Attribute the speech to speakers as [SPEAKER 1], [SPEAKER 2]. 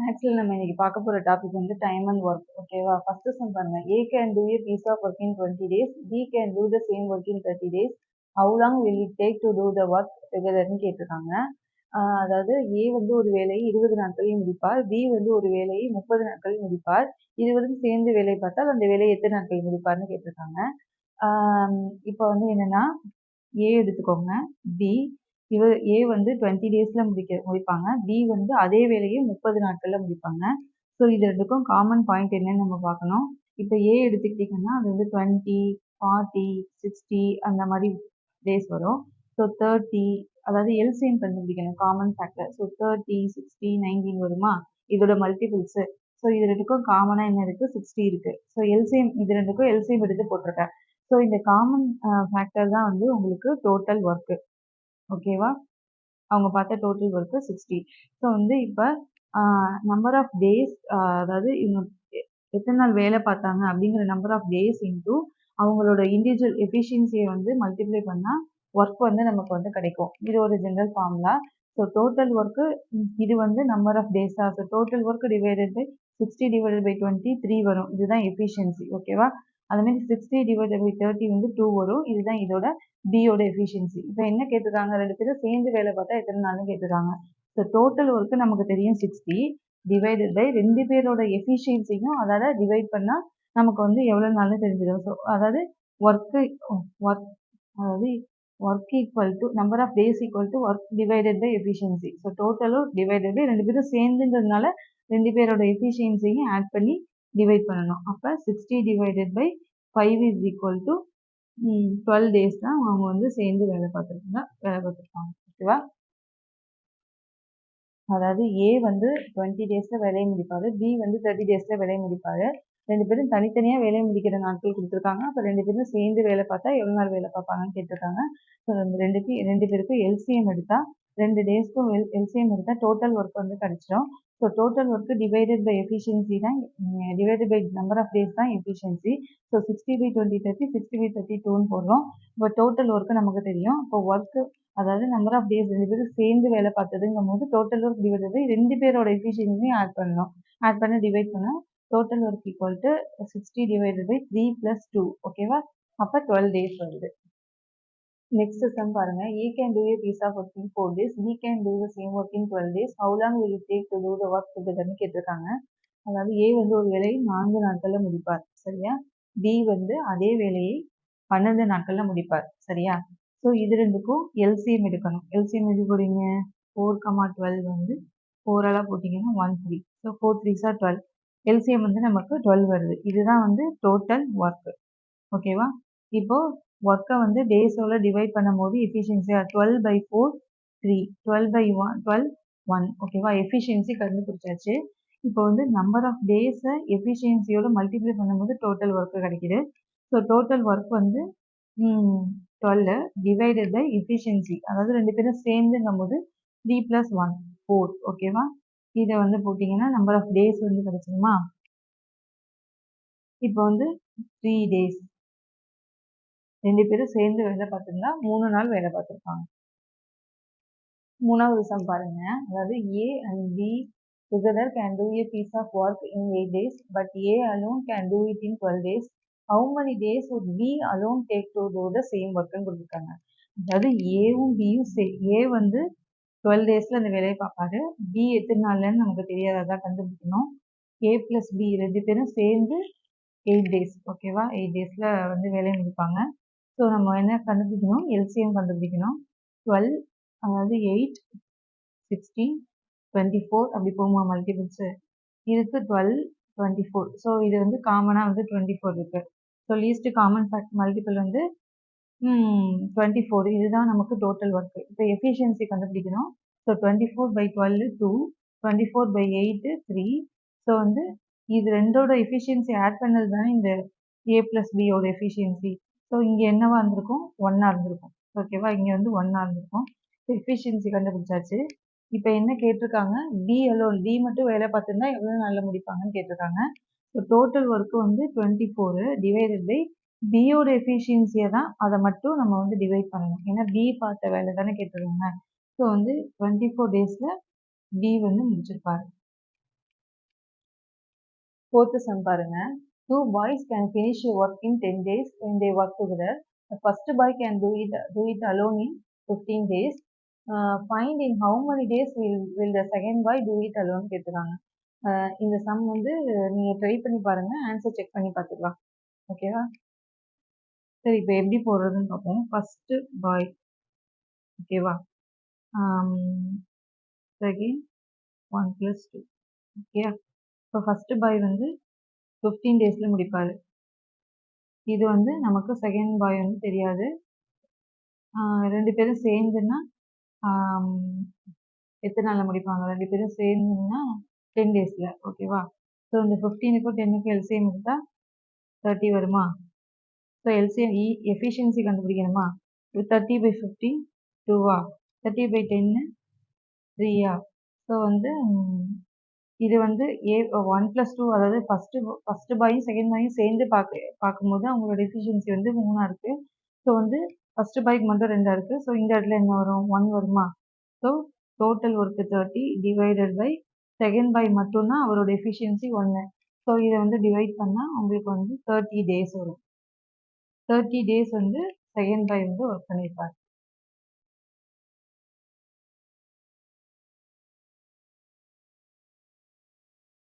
[SPEAKER 1] மேக்ஸில் நம்ம இன்னைக்கு பார்க்க போகிற டாபிக் வந்து டைம் அண்ட் ஒர்க் ஓகேவா ஃபஸ்ட்டு சம் பாருங்க. A can do a piece of work in twenty days B can do the same work in thirty days how long will it take to do the work டுகெதர்னு கேட்டிருக்காங்க. அதாவது ஏ வந்து ஒரு வேலையை இருபது நாட்களில் முடிப்பார். பி வந்து ஒரு வேலையை முப்பது நாட்களில் முடிப்பார். இருவரும் சேர்ந்து வேலை பார்த்தால் அந்த வேலையை எத்தனை நாட்களையும் முடிப்பார்னு கேட்டிருக்காங்க. இப்போ வந்து என்னென்னா ஏ எடுத்துக்கோங்க. பி இவர் ஏ வந்து டுவெண்ட்டி டேஸில் முடிக்க முடிப்பாங்க. பி வந்து அதே வேலையை முப்பது நாட்களில் முடிப்பாங்க. ஸோ இது ரெண்டுக்கும் காமன் பாயிண்ட் என்னன்னு நம்ம பார்க்கணும். இப்போ ஏ எடுத்துக்கிட்டிங்கன்னா அது வந்து டுவெண்ட்டி ஃபார்ட்டி சிக்ஸ்டி அந்த மாதிரி டேஸ் வரும். ஸோ தேர்ட்டி அதாவது எல்சிஎம் கண்டுபிடிக்கணும் common factor so thirty sixty nineteen வருமா? இதோட மல்டிபிள்ஸு ஸோ இது ரெண்டுக்கும் காமனாக என்ன இருக்குது சிக்ஸ்டி இருக்குது ஸோ எல்சிஎம் இது ரெண்டுக்கும் எல்சிஎம் எடுத்து போட்டிருக்கேன். ஸோ இந்த காமன் ஃபேக்டர் தான் வந்து உங்களுக்கு டோட்டல் ஒர்க்கு ஓகேவா அவங்க பார்த்த டோட்டல் ஒர்க்கு சிக்ஸ்டி ஸோ வந்து இப்போ நம்பர் ஆஃப் டேஸ் அதாவது இவங்க எத்தனை நாள் வேலை பார்த்தாங்க அப்படிங்கிற நம்பர் ஆஃப் டேஸ் இன்டூ அவங்களோட இண்டிவிஜுவல் எஃபிஷியன்சியை வந்து மல்டிப்ளை பண்ணால் ஒர்க் வந்து நமக்கு வந்து கிடைக்கும். இது ஒரு general formula so total work இது வந்து number of டேஸா so total work divided by sixty divided by twenty three வரும். இதுதான் எஃபிஷியன்சி ஓகேவா அதுமாரி சிக்ஸ்டி டிவைடட் பை தேர்ட்டி வந்து டூ வரும். இதுதான் இதோட பியோட எஃபிஷியன்சி இப்போ என்ன கேட்டிருக்காங்க? ரெண்டு பேரும் சேர்ந்து வேலை பார்த்தா எத்தனை நாள்னு கேட்டிருக்காங்க. ஸோ டோட்டல் ஒர்க்கு நமக்கு தெரியும் சிக்ஸ்டி டிவைடட் பை ரெண்டு பேரோட எஃபிஷியன்சியும் அதாவது டிவைட் பண்ணால் நமக்கு வந்து எவ்வளோ நாள்னு தெரிஞ்சிடும். ஸோ அதாவது ஒர்க்கு ஒர்க் அதாவது work equal to number of days equal to work divided by efficiency so டோட்டலும் divided by ரெண்டு பேரும் சேர்ந்துன்றதுனால ரெண்டு பேரோட எஃபிஷியன்சியும் ஆட் பண்ணி டிவைட் பண்ணணும். அப்போ sixty divided by five is equal to twelve days தான் அவங்க வந்து சேர்ந்து வேலை பார்த்துருக்காங்க வேலை பார்த்துருக்காங்க. ஓகேவா அதாவது ஏ வந்து டுவெண்ட்டி டேஸில் வேலையை முடிப்பார். பி வந்து தேர்ட்டி டேஸில் வேலையை முடிப்பார். ரெண்டு பேரும் தனித்தனியாக வேலையை முடிக்கிற நாட்கள் கொடுத்துருக்காங்க. அப்போ ரெண்டு பேரும் சேர்ந்து வேலை பார்த்தா எவ்வளோ நாள் வேலை பார்ப்பாங்கன்னு கேட்டிருக்காங்க. ஸோ ரெண்டுக்கு ரெண்டு பேருக்கும் எல்சிஎம் எடுத்தால் ரெண்டு டேஸ்க்கும் எல் எல்சிஎம் எடுத்தால் டோட்டல் ஒர்க் வந்து கிடச்சிடும். So total work divided by efficiency தான் divided by number of days தான் efficiency so sixty by twenty thirty sixty by thirty டூன்னு போடுறோம். இப்போ டோட்டல் ஒர்க்கு நமக்கு தெரியும். இப்போ ஒர்க்கு அதாவது நம்பர் ஆஃப் டேஸ் ரெண்டு பேரும் சேர்ந்து வேலை பார்த்ததுங்கும் போது டோட்டல் ஒர்க் டிவைடட் பை ரெண்டு பேரோட எஃபிஷியன்சியும் ஆட் பண்ணணும். ஆட் பண்ணி டிவைட் பண்ணால் total work equal to sixty divided by three plus two ஓகேவா அப்போ டுவெல் டேஸ் வருது. நெக்ஸ்ட் சம் பாருங்க. A can do a piece of work in four days B can do the same work in twelve days how long will take to do the work டுகெதர்னு கேட்டிருக்காங்க. அதாவது ஏ வந்து ஒரு வேலையை நான்கு நாட்களில் முடிப்பார். சரியா? பி வந்து அதே வேலையை பன்னெண்டு நாட்களில் முடிப்பார். சரியா? ஸோ இது ரெண்டுக்கும் எல்சிஎம் எடுக்கணும். எல்சிஎம் எது போடுறீங்க? ஃபோர் கமா டுவெல் வந்து ஃபோரெல்லாம் போட்டிங்கன்னா one three so four three sir twelve LCM வந்து நமக்கு டுவெல் வருது. இதுதான் வந்து டோட்டல் ஒர்க்கு ஓகேவா இப்போது ஒர்க்கை வந்து டேஸோட டிவைட் பண்ணும்போது எஃபிஷியன்சியாக twelve by four three twelve by one twelve one ஓகேவா எஃபிஷியன்சி கண்டுபிடிச்சாச்சு. இப்போ வந்து நம்பர் ஆஃப் டேஸை எஃபிஷியன்சியோட மல்டிப்ளை பண்ணும்போது டோட்டல் ஒர்க்கு கிடைக்கிது. ஸோ டோட்டல் ஒர்க் வந்து டுவெல்லு டிவைடட் பை எஃபிஷியன்சி அதாவது ரெண்டு பேரும் சேர்ந்துங்கும் போது த்ரீ ப்ளஸ் ஒன் ஃபோர் ஓகேவா இதை வந்து போட்டிங்கன்னா நம்பர் ஆஃப் டேஸ் வந்து கிடைச்சிடுமா இப்போ வந்து த்ரீ டேஸ் ரெண்டு பேரும் சேர்ந்து வேலை பார்த்துருந்தா மூணு நாள் வேலை பார்த்துருப்பாங்க. மூணாவது சம் பாருங்க. அதாவது A and B together can do a piece of work in eight days but A alone can do it in twelve days how many days would B alone take to do the same ஒர்க்குன்னு கொடுத்துருக்காங்க. அதாவது ஏவும் பியும் சே ஏ வந்து twelve டேஸில் அந்த வேலையை பார்ப்பாரு. பி எத்தனை நாள்லன்னு நமக்கு தெரியாததான் கண்டுபிடிக்கணும். ஏ ப்ளஸ் பி ரெண்டு பேரும் சேர்ந்து எயிட் டேஸ் ஓகேவா எயிட் டேஸில் வந்து வேலையை முடிப்பாங்க. ஸோ நம்ம என்ன கண்டுபிடிக்கணும்? எல்சிஎம் கண்டுபிடிக்கணும். டுவெல் அதாவது எயிட் சிக்ஸ்டீன் டுவெண்ட்டி ஃபோர் அப்படி போகுமா? மல்டிபிள்ஸு இதுக்கு டுவெல் டுவெண்ட்டி ஃபோர் ஸோ இது வந்து காமனாக வந்து டுவெண்ட்டி ஃபோர் இருக்குது so least common fact multiple வந்து டுவெண்ட்டி ஃபோர் இதுதான் நமக்கு டோட்டல் ஒர்க்கு இப்போ எஃபிஷியன்சி கண்டுபிடிக்கணும். So twenty four by twelve two twenty four by eight three so வந்து இது ரெண்டோட எஃபிஷியன்சி ஆட் பண்ணது தானே இந்த ஏ ப்ளஸ் பியோட எஃபிஷியன்சி ஸோ இங்கே என்னவாக இருந்திருக்கும்? ஒன்னாக இருந்திருக்கும். ஓகேவா இங்கே வந்து ஒன்னாக இருந்திருக்கும். எஃபிஷியன்சி கண்டுபிடிச்சாச்சு. இப்போ என்ன கேட்டிருக்காங்க? டி அலோன் டி மட்டும் வேலை பார்த்துருந்தா எவ்வளோ நல்லா முடிப்பாங்கன்னு கேட்டிருக்காங்க. ஸோ டோட்டல் ஒர்க்கு வந்து டுவெண்ட்டி ஃபோரு டிவைடட் பை பியோட எஃபிஷியன்சியை தான் அதை மட்டும் நம்ம வந்து டிவைட் பண்ணணும். ஏன்னா பி பார்த்த வேலை தானே கேட்டிருக்காங்க. ஸோ வந்து டுவெண்ட்டி ஃபோர் டேஸில் பி வந்து முடிச்சிருப்பாரு. ஃபோர்த்து சம் பாருங்கள் two boys can finish work in ten days when they work together first boy can do it do it alone in fifteen days find in how many days will will the second boy do it alone கேட்டுருக்காங்க. இந்த sum வந்து நீங்கள் try பண்ணி பாருங்கள் answer check பண்ணி பார்த்துக்கலாம் ஓகேவா சரி இப்போ எப்படி போடுறதுன்னு பார்ப்போம். ஃபஸ்ட்டு பாய் ஓகேவா second one plus two okay இப்போ ஃபஸ்ட்டு பாய் வந்து ஃபிஃப்டீன் டேஸில் முடிப்பார். இது வந்து நமக்கு செகண்ட் பாய் வந்து தெரியாது. ரெண்டு பேரும் சேர்ந்துன்னா எத்தனை நாளில் முடிப்பாங்க? ரெண்டு பேரும் சேர்ந்துன்னா டென் டேஸில் ஓகேவா ஸோ இந்த ஃபிஃப்டீனுக்கும் டென்னுக்கும் எல்சிஎம் எடுத்தால் தேர்ட்டி வருமா? ஸோ எல்சிஎம் இ எஃபிஷியன்சி கண்டுபிடிக்கணுமா? இப்போ தேர்ட்டி பை ஃபிஃப்டி டூவா தேர்ட்டி பை டென்னு த்ரீயா ஸோ வந்து இது வந்து ஏ ஒன் ப்ளஸ் டூ அதாவது ஃபஸ்ட்டு ஃபஸ்ட்டு பாயும் செகண்ட் பாயும் சேர்ந்து பார்க்க பார்க்கும்போது அவங்களோட எஃபிஷியன்சி வந்து மூணாக இருக்குது ஸோ வந்து ஃபஸ்ட்டு பாய்க்கு மட்டும் ரெண்டாக இருக்குது ஸோ இந்த இடத்துல என்ன வரும்? ஒன் வருமா? So total work thirty divided by second boy மட்டும்னா அவரோட எஃபிஷியன்சி ஒன்று ஸோ இதை வந்து டிவைட் பண்ணால் உங்களுக்கு வந்து தேர்ட்டி டேஸ் வரும். தேர்ட்டி டேஸ் வந்து செகண்ட் பாய் வந்து ஒர்க் பண்ணியிருப்பார்